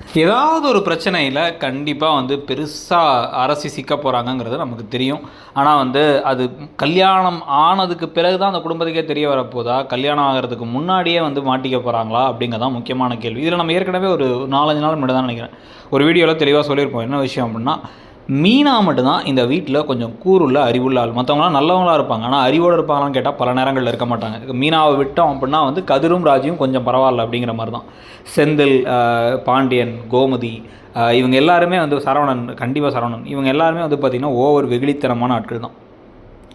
ஏதாவது ஒரு பிரச்சனையில் கண்டிப்பாக வந்து பெருசாக அரசி சிக்க போகிறாங்கங்கிறது நமக்கு தெரியும். ஆனால் வந்து அது கல்யாணம் ஆனதுக்கு பிறகு தான் அந்த குடும்பத்துக்கே தெரிய வரப்போதா? கல்யாணம் ஆகிறதுக்கு முன்னாடியே வந்து மாட்டிக்க போகிறாங்களா அப்படிங்கிறதான் முக்கியமான கேள்வி. இதில் நம்ம ஏற்கனவே ஒரு நாலஞ்சு நாள் முன்னாடி தான் நினைக்கிறேன். ஒரு வீடியோவில் தெளிவாக சொல்லியிருப்போம். என்ன விஷயம் அப்படின்னா மீனா மட்டும்தான் இந்த வீட்டில் கொஞ்சம் கூறுள்ள அறிவுள்ள ஆள். மற்றவங்களாம் நல்லவங்களா இருப்பாங்க. ஆனால் அறிவோடு இருப்பாங்களான்னு கேட்டால் பல நேரங்களில் இருக்க மாட்டாங்க. மீனாவை விட்டோம் அப்படின்னா வந்து கதிரும் ராஜியும் கொஞ்சம் பரவாயில்ல அப்படிங்கிற மாதிரி தான் செந்தில் பாண்டியன் கோமதி இவங்க எல்லாருமே வந்து சரவணன் கண்டிப்பாக சரவணன். இவங்க எல்லாருமே வந்து பார்த்திங்கன்னா ஓவர் வெகுளித்தனமான ஆட்கள் தான்.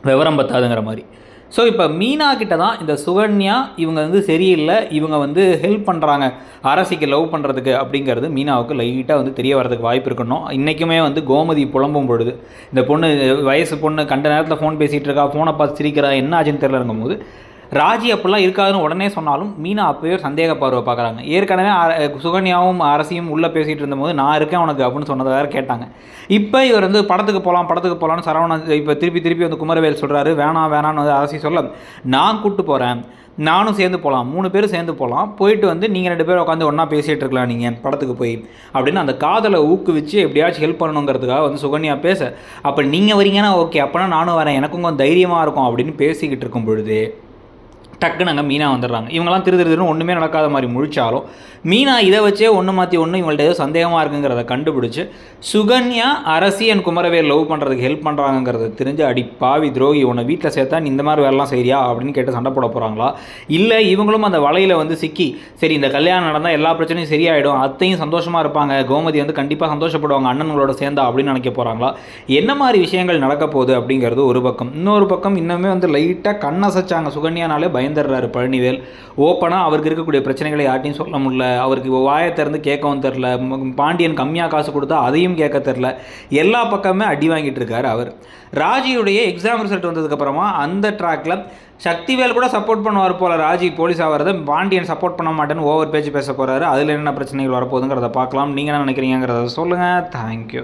விவரம் பத்தாதுங்கிற மாதிரி. ஸோ இப்போ மீனா கிட்ட தான் இந்த சுகன்யா இவங்க வந்து சரியில்லை இவங்க வந்து ஹெல்ப் பண்ணுறாங்க அரசிக்கு லவ் பண்ணுறதுக்கு அப்படிங்கிறது மீனாவுக்கு லைட்டாக வந்து தெரிய வரதுக்கு வாய்ப்பு இருக்கணும். இன்றைக்குமே வந்து கோமதி புலம்பும் பொழுது இந்த பொண்ணு வயசு பொண்ணு கண்ட நேரத்தில் ஃபோன் பேசிகிட்டு இருக்கா ஃபோனை பார்த்து சிரிக்கிறா என்ன ஆச்சுன்னு தெரியலங்கும் போது ராஜி அப்படிலாம் இருக்காதுன்னு உடனே சொன்னாலும் மீனா அப்போயே சந்தேக பார்வை பார்க்குறாங்க. ஏற்கனவே சுகன்யாவும் அரசியும் உள்ளே பேசிகிட்டு இருந்தபோது நான் இருக்கேன் உனக்கு அப்படின்னு சொன்னதை வேறு கேட்டாங்க. இப்போ இவர் வந்து படத்துக்கு போகலாம் படத்துக்கு போகலான்னு சரவணன் இப்போ திருப்பி திருப்பி வந்து குமரவேல் சொல்கிறாரு வேணாம் வேணான்னு வந்து அரசி சொல்ல நான் கூப்பிட்டு போகிறேன் நானும் சேர்ந்து போகலாம் மூணு பேரும் சேர்ந்து போகலாம் போயிட்டு வந்து நீங்கள் ரெண்டு பேரும் உட்காந்து ஒன்றா பேசிகிட்டு இருக்கலாம் நீங்கள் படத்துக்கு போய். அப்படின்னு அந்த காதலை ஊக்குவிச்சு எப்படியாச்சும் ஹெல்ப் பண்ணணுங்கிறதுக்காக வந்து சுகன்யா பேச அப்போ நீங்கள் வரீங்கன்னா ஓகே அப்போனா நானும் வரேன். எனக்கும் கொஞ்சம் தைரியமாக இருக்கும். அப்படின்னு பேசிக்கிட்டு இருக்கும் பொழுது டக்குன்னு அங்கே மீனா வந்துடுறாங்க. இவங்கெல்லாம் திரு திருன்னு ஒன்றுமே நடக்காத மாதிரி முழிச்சாலும் மீனா இதை வச்சே ஒன்று மாற்றி ஒன்று இவங்கள்ட்ட ஏதோ சந்தேகமாக இருக்குங்கிறத கண்டுபிடிச்சி சுகன்யா அரசி அண்ட் குமரவேல் லவ் பண்ணுறதுக்கு ஹெல்ப் பண்ணுறாங்கிறத தெரிஞ்சு அடி பாவி துரோகி உன்னை வீட்டில் சேர்த்தா நீ இந்த மாதிரி வேலைலாம் செய்யா அப்படின்னு கேட்டு சண்டை போட போகிறாங்களா இல்லை இவங்களும் அந்த வலையில் வந்து சிக்கி சரி இந்த கல்யாணம் நடந்தால் எல்லா பிரச்சனையும் சரியாயிடும் அத்தையும் சந்தோஷமாக இருப்பாங்க கோமதி வந்து கண்டிப்பாக சந்தோஷப்படுவாங்க அண்ணன்களோட சேர்ந்தா அப்படின்னு நினைக்க போகிறாங்களா என்ன மாதிரி விஷயங்கள் நடக்க போகுது அப்படிங்கிறது ஒரு பக்கம். இன்னொரு பக்கம் இன்னுமே வந்து லைட்டாக கண்ணசைச்சாங்க சுகன்யானாலே பயந்துடுறாரு பழனிவேல். ஓப்பனாக அவருக்கு இருக்கக்கூடிய பிரச்சனைகளை யார்ட்டையும் சொல்ல முடியல. அவருக்கு வாயை திறந்து கேட்கவும் தெரில பாண்டியன் கம்மியாக காசு கொடுத்தா அதையும் கேட்க தெரில எல்லா பக்கமே அடி வாங்கிட்டு இருக்காரு அவர். ராஜியுடைய எக்ஸாம் ரிசல்ட் வந்ததுக்கப்புறமா அந்த ட்ராக்ல சக்திவேல் கூட சப்போர்ட் பண்ணுவார் போல. ராஜி போலீஸ் ஆகிறத பாண்டியன் சப்போர்ட் பண்ண மாட்டேன்னு ஓவர் பேச்சு பேச போகிறாரு அதில் என்ன பிரச்சனைகள் வரப்போகுதுங்கிறத பார்க்கலாம். நீங்கள் என்ன நினைக்கிறீங்கிறத சொல்லுங்கள் தேங்க்யூ